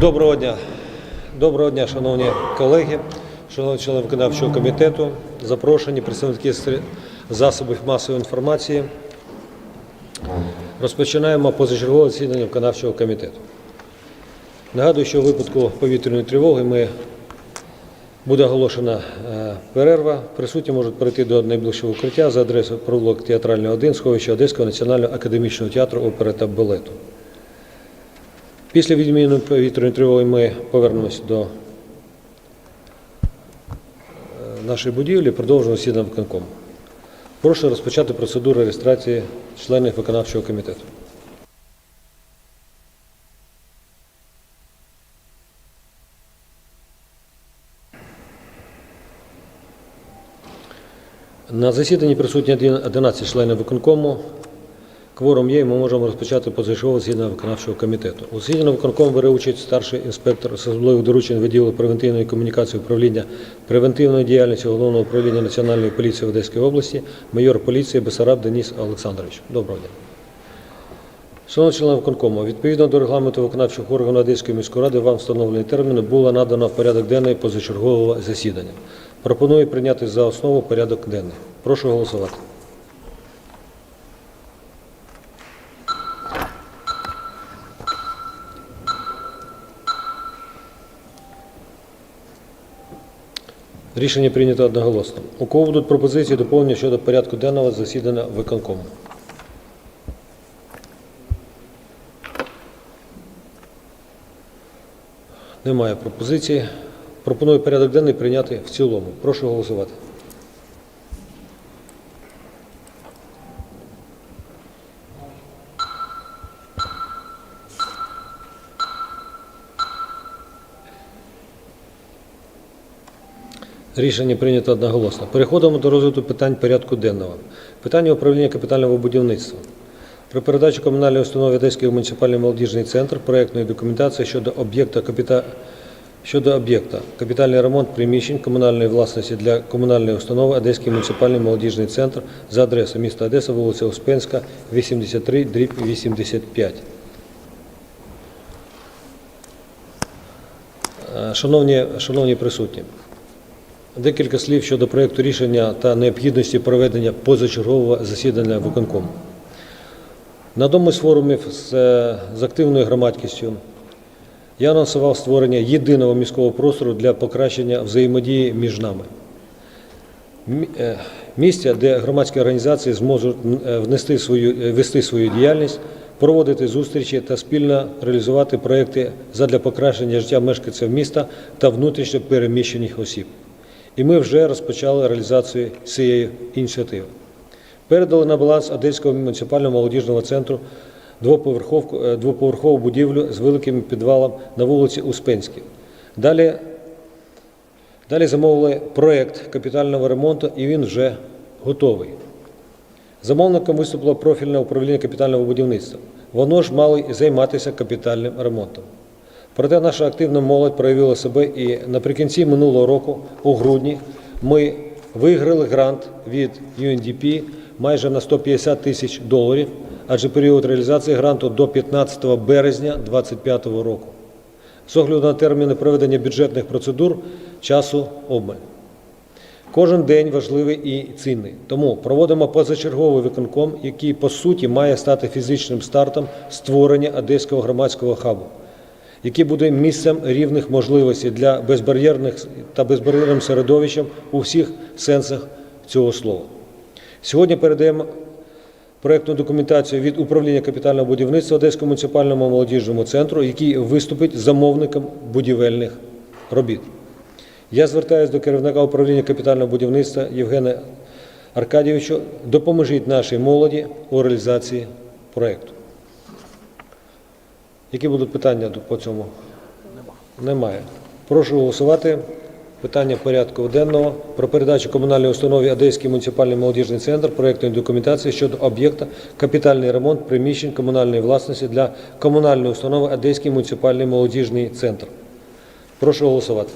Доброго дня. Доброго дня, шановні колеги, шановні члени виконавчого комітету, запрошені представники засобів масової інформації. Розпочинаємо позачергове засідання виконавчого комітету. Нагадую, що у випадку повітряної тривоги ми буде оголошена е, перерва. Присутні можуть перейти до найближчого укриття за адресою провулок Театральний 1, сховище Одеського національного академічного театру опери та балету. Після відміни повітряної тривоги ми повернемося до е, нашої будівлі і продовжимо засідання виконкому. Прошу розпочати процедуру реєстрації членів виконавчого комітету. На засіданні присутні один- 11 членів виконкому. Кворум є, і ми можемо розпочати позачергове засідання виконавчого комітету. У засіданні виконкому бере участь старший інспектор з особливих доручень відділу превентивної комунікації управління превентивної діяльності Головного управління Національної поліції в Одеській області, майор поліції Бесараб Деніс Олександрович. Доброго дня. Шановні члени виконкому, відповідно до регламенту виконавчого органу Одеської міської ради вам встановлені терміни було надано в порядок денний позачергового засідання. Пропоную прийняти за основу порядок денний. Прошу голосувати. Рішення прийнято одноголосно. У кого будуть пропозиції доповнення щодо порядку денного засідання виконкому? Немає пропозиції. Пропоную порядок денний прийняти в цілому. Прошу голосувати. Рішення прийнято одноголосно. Переходимо до розгляду питань порядку денного. Питання управління капітального будівництва. Про передачу комунальної установи Одеський муніципальний молодіжний центр проектної документації щодо об'єкта капіта... щодо об'єкта капітальний ремонт приміщень комунальної власності для комунальної установи Одеський муніципальний молодіжний центр за адресою міста Одеса, вулиця Успенська, 83, дріб 85. Е, Шановні, шановні присутні, Декілька слів щодо проєкту рішення та необхідності проведення позачергового засідання виконкому. На одному з форумів з, е, з активною громадськістю я анонсував створення єдиного міського простору для покращення взаємодії між нами. Е, Місця, де громадські організації зможуть е, внести свою, вести свою діяльність, проводити зустрічі та спільно реалізувати проекти задля покращення життя мешканців міста та внутрішньо переміщених осіб. І ми вже розпочали реалізацію цієї ініціативи. Передали на баланс Одеського муніципального молодіжного центру е, двоповерхову будівлю з великим підвалом на вулиці Успенській. Далі, далі замовили проєкт капітального ремонту, і він вже готовий. Замовником виступило профільне управління капітального будівництва. Воно ж мало займатися капітальним ремонтом. Проте наша активна молодь проявила себе і наприкінці минулого року, у грудні, ми виграли грант від UNDP майже на 150 тисяч доларів, адже період реалізації гранту до 15 березня 2025 року. З огляду на терміни проведення бюджетних процедур часу обмаль. Кожен день важливий і цінний. Тому проводимо позачерговий виконком, який по суті має стати фізичним стартом створення одеського громадського хабу, який буде місцем рівних можливостей для безбар'єрних та безбар'єрним середовищем у всіх сенсах цього слова. Сьогодні передаємо проектну документацію від управління капітального будівництва Одеського муніципальному молодіжному центру, який виступить замовником будівельних робіт. Я звертаюся до керівника управління капітального будівництва Євгена Аркадійовича. Допоможіть нашій молоді у реалізації проєкту. Які будуть питання по цьому? Немає. Прошу голосувати. Питання порядку денного про передачу комунальної установі Одеський муніципальний молодіжний центр проєктної документації щодо об'єкта капітальний ремонт приміщень комунальної власності для комунальної установи Одеський муніципальний молодіжний центр. Прошу голосувати.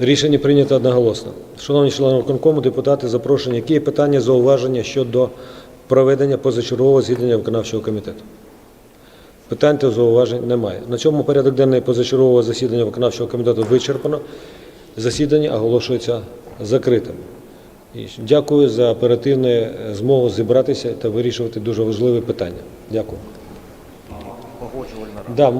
Рішення прийнято одноголосно. Шановні члени виконкому, депутати запрошені. Які є питання, зауваження щодо проведення позачергового засідання виконавчого комітету? Питань та зауважень немає. На цьому порядок денний позачергового засідання виконавчого комітету вичерпано. Засідання оголошується закритим. І Дякую за оперативну е, змогу зібратися та вирішувати дуже важливі питання. Дякую. Да,